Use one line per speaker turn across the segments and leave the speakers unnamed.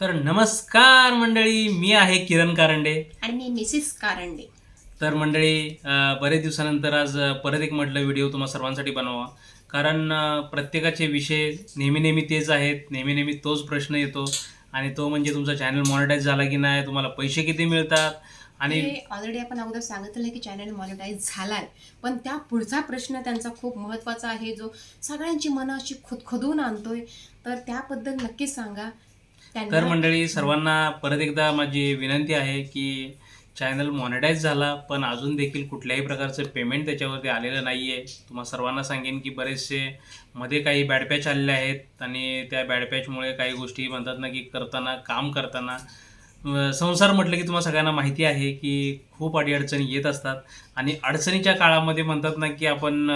तर नमस्कार मंडळी मी आहे किरण कारंडे.
आणि मी मिसिस कारंडे.
तर मंडळी बरेच दिवसानंतर आज परत एक म्हटलं व्हिडिओ तुम्हा सर्वांसाठी बनवा कारण प्रत्येकाचे विषय नेहमी नेहमी तेच आहेत नेहमी नेहमी तोच प्रश्न येतो. आणि तो म्हणजे तुमचा चॅनल मॉनिटाईज झाला की नाही तुम्हाला पैसे किती मिळतात? आणि
ऑलरेडी आपण अगोदर सांगितलं की चॅनल मॉनिटाईज झालाय. पण त्या पुढचा प्रश्न त्यांचा खूप महत्त्वाचा आहे जो सगळ्यांची मनं अशी खुदखुदून आणतोय. तर त्याबद्दल नक्कीच सांगा.
तर मंडळी सर्वांना परत एकदा माझी विनंती आहे की चॅनल मॉनिटाईज झाला पण अजून देखील कुठल्याही प्रकारचं पेमेंट त्याच्यावरती आलेलं नाही आहे तुम्हा सर्वांना सांगेन की बरेचसे मध्ये काही बॅड पॅच आलेले आहेत आणि त्या बॅड पॅचमुळे काही गोष्टी म्हणतात ना की करताना काम करताना संसार म्हटलं की तुम्हाला सगळ्यांना माहिती आहे की खूप अडीअडचणी येत असतात. आणि अडचणीच्या काळामध्ये म्हणतात ना की आपण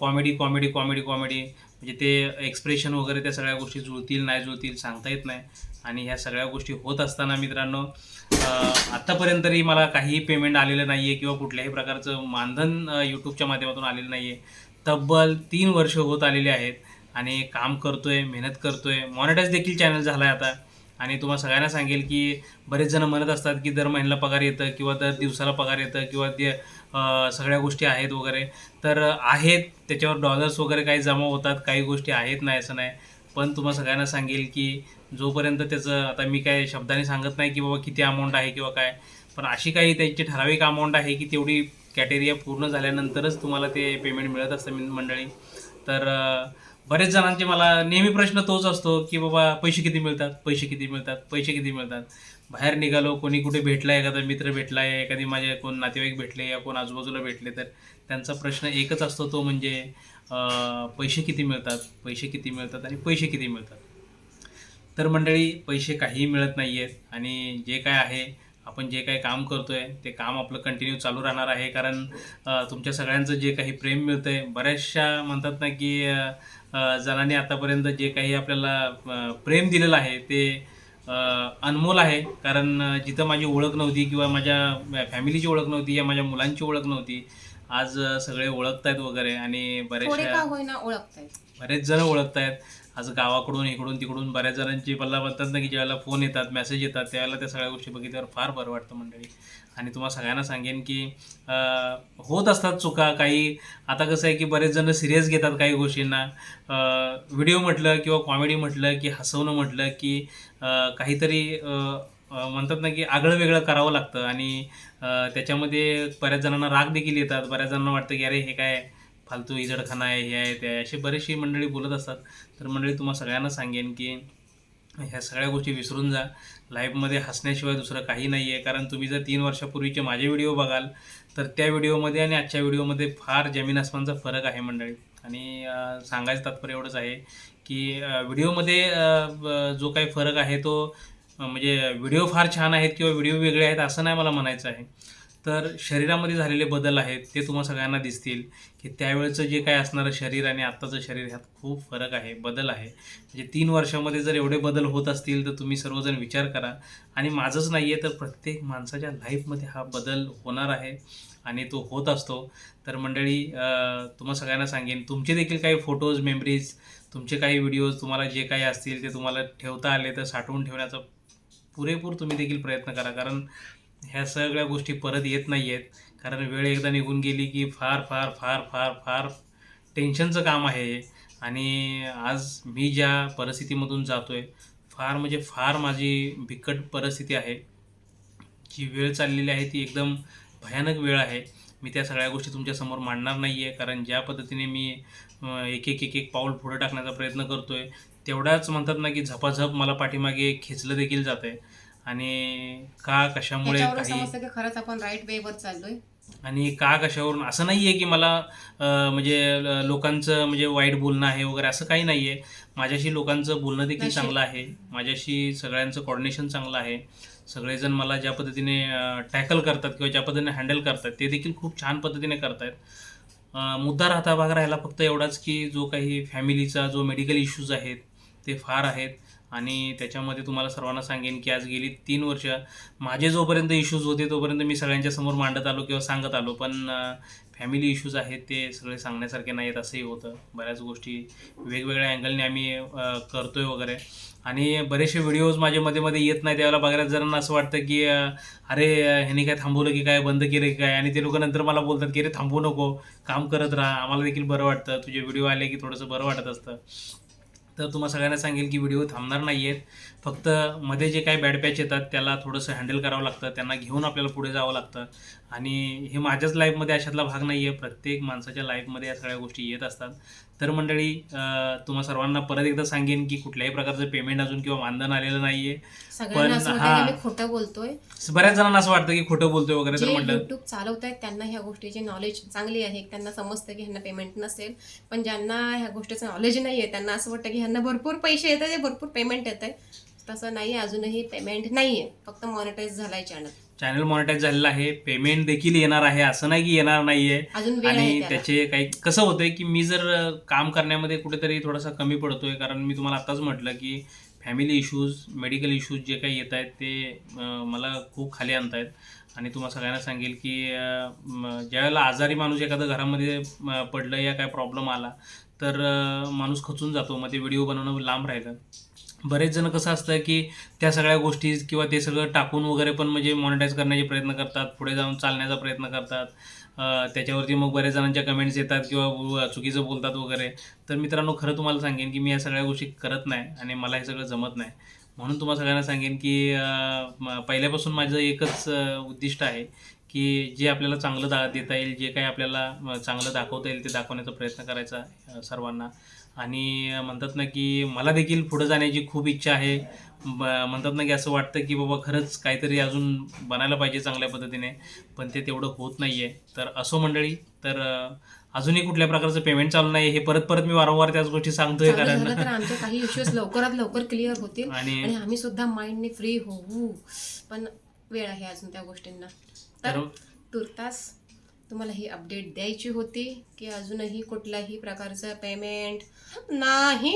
कॉमेडी कॉमेडी कॉमेडी कॉमेडी म्हणजे ते एक्सप्रेशन वगैरे त्या सगळ्या गोष्टी जुळतील नाही जुळतील सांगता येत नाही. आणि ह्या सगळ्या गोष्टी होत असताना मित्रांनो अं, आत्तापर्यंत तरी मला काहीही पेमेंट आलेलं नाही आहे किंवा कुठल्याही प्रकारचं मानधन यूट्यूबच्या माध्यमातून आलेलं नाही आहे तब्बल तीन वर्ष होत आलेली आहेत. आणि काम करतोय मेहनत करतोय. मॉनिटाईज देखील चॅनल झाला आहे आता. आणि तुम्हाला सगळ्यांना सांगेल की बरेच जण म्हणत असतात की दर महिन्याला पगार येतं किंवा दर दिवसाला पगार येतं किंवा ते सगळ्या गोष्टी आहेत वगैरे. तर आहेत त्याच्यावर डॉलर्स वगैरे काही जमा होतात काही गोष्टी आहेत नाही असं नाही. पण तुम्हाला सगळ्यांना सांगेल की जोपर्यंत त्याचं आता मी काय शब्दाने सांगत नाही की बाबा किती अमाऊंट आहे किंवा काय पण अशी काही त्याची ठराविक अमाऊंट आहे की तेवढी कॅटेरिया पूर्ण झाल्यानंतरच तुम्हाला ते पेमेंट मिळत असतं मंडळी. तर बरेच जणांचे मला नेहमी प्रश्न तोच असतो की बाबा पैसे किती मिळतात? पैसे किती मिळतात? पैसे किती मिळतात? बाहेर निघालो कोणी कुठे भेटला एखादा मित्र भेटला आहे एखादी माझे कोण नातेवाईक भेटले या कोण आजूबाजूला भेटले तर त्यांचा प्रश्न एकच असतो तो म्हणजे पैसे किती मिळतात? पैसे किती मिळतात आणि पैसे किती मिळतात? तर मंडळी पैसे काहीही मिळत नाही आहेत आणि जे काय आहे आपण जे काही काम करतोय ते काम आपलं कंटिन्यू चालू राहणार आहे. कारण तुमच्या सगळ्यांचं जे काही प्रेम मिळतंय बऱ्याचशा म्हणतात ना की जणांनी आतापर्यंत जे काही आपल्याला प्रेम दिलेलं आहे ते अनमोल आहे. कारण जिथं माझी ओळख नव्हती किंवा माझ्या फॅमिलीची ओळख नव्हती या माझ्या मुलांची ओळख नव्हती आज सगळे ओळखतायत वगैरे आणि बरेचशा बरेच जण ओळखत आहेत आज गावाकडून इकडून तिकडून बऱ्याच जणांची मला म्हणतात ना की ज्यावेळेला फोन येतात मेसेज येतात त्यावेळेला त्या सगळ्या गोष्टी बघितल्यावर फार बरं वाटतं मंडळी. आणि तुम्हाला सगळ्यांना सांगेन की होत असतात चुका काही. आता कसं आहे की बरेच जण सिरियस घेतात काही गोष्टींना. व्हिडिओ म्हटलं किंवा कॉमेडी म्हटलं की हसवणं म्हटलं की काहीतरी म्हणतात ना की आगळं वेगळं करावं लागतं. आणि त्याच्यामध्ये बऱ्याच जणांना राग देखील येतात. बऱ्याच जणांना वाटतं की अरे हे काय फालतू इजडखाना आहे हे आहे ते आहे. असे बरेचशी मंडळी बोलत असतात. तर मंडळी तुम्हाला सगळ्यांना सांगेन की ह्या सगळ्या गोष्टी विसरून जा. लाईफमध्ये हसण्याशिवाय दुसरं काही नाही आहे कारण तुम्ही जर तीन वर्षापूर्वीचे माझे व्हिडिओ बघाल तर त्या व्हिडिओमध्ये आणि आजच्या व्हिडिओमध्ये फार जमीन आसमानचा फरक आहे मंडळी. आणि सांगायचं तात्पर्य एवढंच आहे की व्हिडिओमध्ये जो काही फरक आहे तो म्हणजे व्हिडिओ फार छान आहेत किंवा व्हिडिओ वेगळे आहेत असं नाही मला म्हणायचं आहे. तर शरीरामध्ये झालेले बदल आहेत ते तुम्हाला सगळ्यांना दिसतील की त्यावेळेचं जे काय असणारं शरीर आणि आत्ताचं शरीर ह्यात खूप फरक आहे बदल आहे. म्हणजे तीन वर्षामध्ये जर एवढे बदल होत असतील तर तुम्ही सर्वजण विचार करा. आणि माझंच नाही आहे तर प्रत्येक माणसाच्या लाईफमध्ये हा बदल होणार आहे आणि तो होत असतो. तर मंडळी तुम्हा तुम्हाला सगळ्यांना सांगेन तुमचे देखील काही फोटोज मेमरीज तुमचे काही व्हिडिओज तुम्हाला जे काही असतील ते तुम्हाला ठेवता आले तर साठवून ठेवण्याचा पुरेपूर तुम्ही देखील प्रयत्न करा. कारण ह्या सगळ्या गोष्टी परत येत नाही आहेत कारण वेळ एकदा निघून गेली की फार फार फार फार फार टेन्शनचं काम आहे. आणि आज मी ज्या परिस्थितीमधून जातो आहे फार म्हणजे फार माझी बिकट परिस्थिती आहे. जी वेळ चाललेली आहे ती एकदम भयानक वेळ आहे. मी त्या सगळ्या गोष्टी तुमच्यासमोर मांडणार नाही आहे कारण ज्या पद्धतीने मी एक एक एक एक पाऊल पुढे टाकण्याचा प्रयत्न करतो आहे तेवढाच म्हणतात ना की झपाझप मला पाठीमागे खेचलं देखील जात आहे आणि का कशामुळे
त्याच्यावरून
काही
समजतं की खरंच आपण राईट वे वर चाललोय.
आणि का कशावरून? असं नाही आहे की मला अं, म्हणजे ल- लोकांचं म्हणजे वाईट बोलणं आहे वगैरे असं काही नाही आहे माझ्याशी लोकांचं बोलणं देखील
नशीब.
चांगलं आहे. माझ्याशी सगळ्यांचं कॉर्डिनेशन चांगलं आहे. सगळेजण मला ज्या पद्धतीने टॅकल करतात किंवा ज्या पद्धतीने हँडल करतात ते देखील खूप छान पद्धतीने करतायत. अं, मुद्दा राहता भाग राहिला फक्त एवढाच की जो काही फॅमिलीचा जो मेडिकल इश्यूज आहेत ते फार आहेत. आणि त्याच्यामध्ये तुम्हाला सर्वांना सांगेन की आज गेली तीन वर्ष माझे जोपर्यंत इश्यूज होते तोपर्यंत मी सगळ्यांच्या समोर मांडत आलो किंवा सांगत आलो. पण फॅमिली इश्यूज आहेत ते सगळे सांगण्यासारखे नाही आहेत असंही होतं. बऱ्याच गोष्टी वेगवेगळ्या अँगलने आम्ही करतोय वगैरे. आणि बरेचसे व्हिडिओज माझे मध्ये मध्ये येत नाही त्यावेळेला बघायला जणांना असं वाटतं की अरे ह्याने काय थांबवलं की काय बंद केलं की काय? आणि ते लोक नंतर मला बोलतात की अरे थांबू नको काम करत राहा आम्हाला देखील बरं वाटतं. तुझे व्हिडिओ आले की थोडंसं बरं वाटत असतं. तर तुम्हाला सगळ्यांना सांगेल की व्हिडिओ थांबणार नाही आहेत फक्त मध्ये जे काही बॅड पॅच येतात त्याला थोडंसं हँडल करावं लागतं त्यांना घेऊन आपल्याला पुढे जावं लागतं. आणि हे माझ्याच लाईफमध्ये अशातला भाग नाही आहे प्रत्येक माणसाच्या लाईफमध्ये या सगळ्या गोष्टी येत असतात. तर मंडळी तुम्हा सर्वांना परत एकदा सांगेन की कुठल्याही प्रकारचं पेमेंट अजून किंवा मानधन आलेलं नाही आहे
सगळ्यांना असं वाटतं
हा.
खोटं बोलतोय.
बऱ्याच जणांना असं वाटतं की खोटं बोलतोय वगैरे तर म्हटलं
युट्यूब चालवत आहेत त्यांना ह्या गोष्टीची नॉलेज चांगली आहे. त्यांना समजतं की ह्यांना पेमेंट नसेल. पण ज्यांना ह्या गोष्टीचं नॉलेज नाही आहे त्यांना असं वाटतं की ह्यांना भरपूर पैसे येत आहे भरपूर पेमेंट येत आहे तसं नाही अजूनही पेमेंट नाही आहे फक्त मॉनिटाईज झालाय चॅनल
चॅनल मॉनिटाईज झालेलं आहे. पेमेंट देखील येणार आहे. असं नाही की येणार नाही आहे
अजून वेळ आहे
आणि
त्याला.
त्याचे काही कसं होतंय की मी जर अ, काम करण्यामध्ये कुठेतरी थोडासा कमी पडतोय. कारण मी तुम्हाला आताच म्हटलं की फॅमिली इश्यूज मेडिकल इश्यूज जे काही येत आहेत ते अ, मला खूप खाली आणत आहेत आणि तुम्हाला सगळ्यांना सांगेल की अ, म, ज्यावेळेला आजारी माणूस एखादं घरामध्ये पडलं या काय प्रॉब्लेम आला तर अ, माणूस खचून जातो. मग ते व्हिडिओ बनवणं लांब राहिलं. बरेच जण कसं असतं की त्या सगळ्या गोष्टी किंवा ते सगळं टाकून वगैरे पण म्हणजे मॉनिटाईज करण्याचे प्रयत्न करतात पुढे जाऊन चालण्याचा प्रयत्न करतात. त्याच्यावरती मग बऱ्याच जणांच्या कमेंट्स येतात किंवा चुकीचं बोलतात वगैरे. तर मित्रांनो खरं तुम्हाला सांगेन की मी या सगळ्या गोष्टी करत नाही आणि मला हे सगळं जमत नाही. म्हणून तुम्हाला सगळ्यांना सांगेन की म- पहिल्यापासून माझं एकच उद्दिष्ट आहे की जे आपल्याला चांगलं दा देता येईल जे काही आपल्याला चांगलं दाखवता येईल ते दाखवण्याचा प्रयत्न करायचा सर्वांना. आणि म्हणतात ना की मला देखील पुढं जाण्याची खूप इच्छा आहे. ब- म्हणतात ना की असं वाटतं की बाबा खरंच काहीतरी अजून बनायला पाहिजे चांगल्या पद्धतीने पण ते तेवढं होत नाही आहे तर असो मंडळी तर अजूनही कुठल्या प्रकारचं पेमेंट चालू नाही हे परत परत मी वारंवार त्याच गोष्टी सांगतोय
झालं तर
कारण
आमचे काही इश्यूज लवकरात लवकर क्लिअर होतील.
आणि
आम्ही सुद्धा माइंडने फ्री होऊ. पण वेळ आहे अजून त्या गोष्टींना. तर
तर
तुर्तास तुम्हाला ही अपडेट द्यायची होती की अजूनही कुठल्याही प्रकारचं पेमेंट नाही.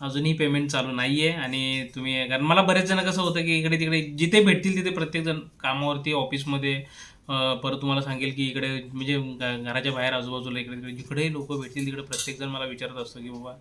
अजूनही पेमेंट चालू नाहीये आणि तुम्ही कारण मला बरेच जण कसं होतं की इकडे तिकडे जिथे भेटतील तिथे प्रत्येक जण कामावरती ऑफिसमध्ये परत तुम्हाला सांगेल की इकडे म्हणजे घराच्या बाहेर आजूबाजूला इकडे तिकडे जिकडेही लोक भेटतील तिकडे प्रत्येक जण मला विचारत असतो की बाबा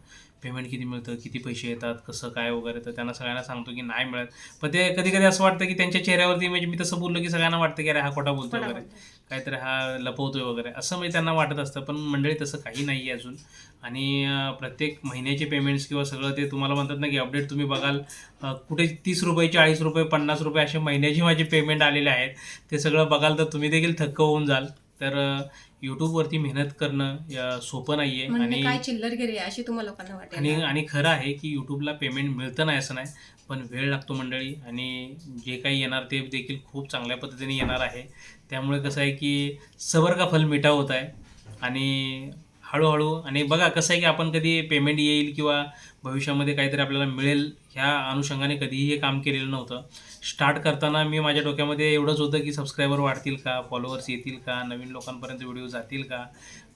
पेमेंट किती मिळतं किती पैसे येतात कसं काय वगैरे तर त्यांना सगळ्यांना सांगतो की नाही मिळत. पण ते कधी कधी असं वाटतं की त्यांच्या चेहऱ्यावरती म्हणजे मी तसं बोललो की सगळ्यांना वाटतं की अरे हा खोटा बोलतो वगैरे. काहीतरी हा लपवतोय वगैरे असं म्हणजे त्यांना वाटत असतं. पण मंडळी तसं काही नाही आहे अजून. आणि प्रत्येक महिन्याचे पेमेंट्स किंवा सगळं ते तुम्हाला म्हणतात ना की अपडेट तुम्ही बघाल. कुठे तीस रुपये चाळीस रुपये पन्नास रुपये असे महिन्याचे माझे पेमेंट आलेले आहेत. ते सगळं बघाल तर तुम्ही देखील थक्क होऊन जाल. तर यूट्यूबवरती मेहनत करणं सोपं नाही आहे
म्हणजे
आणि
काय चिल्लरगिरी आहे अशी तुम्हाला लोकांना
आणि
वाटेल
आणि खरं आहे की यूट्यूबला पेमेंट मिळतं नाही असं नाही. पण वेळ लागतो मंडळी. आणि जे काही येणार ते देखील खूप चांगल्या पद्धतीने येणार आहे. त्यामुळे कसं आहे की सबर का फल मिठा होत आहे. आणि हळूहळू. आणि बघा कसं आहे की आपण कधी पेमेंट येईल किंवा भविष्यामध्ये काहीतरी आपल्याला मिळेल ह्या अनुषंगाने कधीही हे काम केलेलं नव्हतं. स्टार्ट करताना मी माझ्या डोक्यामध्ये एवढंच होतं की सबस्क्रायबर वाढतील का फॉलोअर्स येतील का नवीन लोकांपर्यंत व्हिडिओ जातील का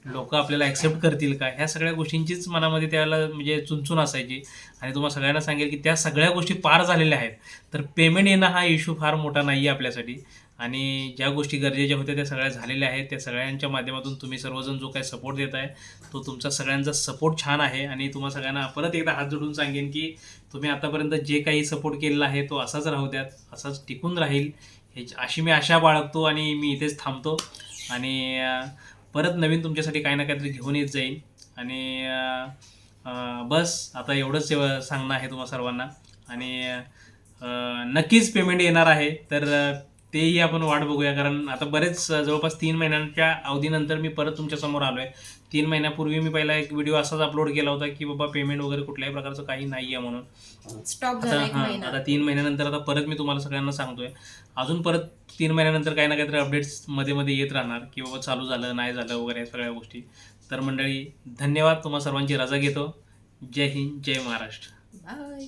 लोक आपल्याला ॲक्सेप्ट करतील का? ह्या सगळ्या गोष्टींचीच मनामध्ये त्याला म्हणजे चुनचून असायची. आणि तुम्हाला सगळ्यांना सांगेल की त्या सगळ्या गोष्टी पार झालेल्या आहेत. तर पेमेंट येणं हा इश्यू फार मोठा नाही आहे आपल्यासाठी. आणि ज्या गोष्टी गरजेच्या होत्या त्या सगळ्या झालेल्या आहेत. त्या सगळ्यांच्या माध्यमातून तुम्ही सर्वजण जो काही सपोर्ट देत आहे तो तुमचा सगळ्यांचा सपोर्ट छान आहे. आणि तुम्हा सगळ्यांना परत एकदा हात जोडून सांगेन की तुम्ही आतापर्यंत जे काही सपोर्ट केलेला आहे तो असाच राहू द्यात असाच टिकून राहील. ह्याची अशी मी आशा बाळगतो आणि मी इथेच थांबतो. आणि परत नवीन तुमच्यासाठी काही ना काहीतरी घेऊन येत जाईल आणि बस आता एवढंच एव- सांगणं आहे तुम्हा सर्वांना. आणि नक्कीच पेमेंट येणार आहे. तर तेही आपण वाट बघूया कारण आता बरेच जवळपास तीन महिन्यांच्या अवधीनंतर मी परत तुमच्यासमोर आलो आहे तीन महिन्यापूर्वी मी पहिला एक व्हिडिओ असाच अपलोड केला होता की बाबा पेमेंट वगैरे कुठल्याही प्रकारचं काही नाही आहे म्हणून.
स्टॉप
आता हां तीन महिन्यानंतर आता परत मी तुम्हाला सगळ्यांना सांगतोय. अजून परत तीन महिन्यानंतर काही ना काहीतरी अपडेट्समध्ये मध्ये येत राहणार की बाबा चालू झालं नाही झालं वगैरे या सगळ्या गोष्टी. तर मंडळी धन्यवाद. तुम्हा सर्वांची रजा घेतो. जय हिंद जय महाराष्ट्र.
बाय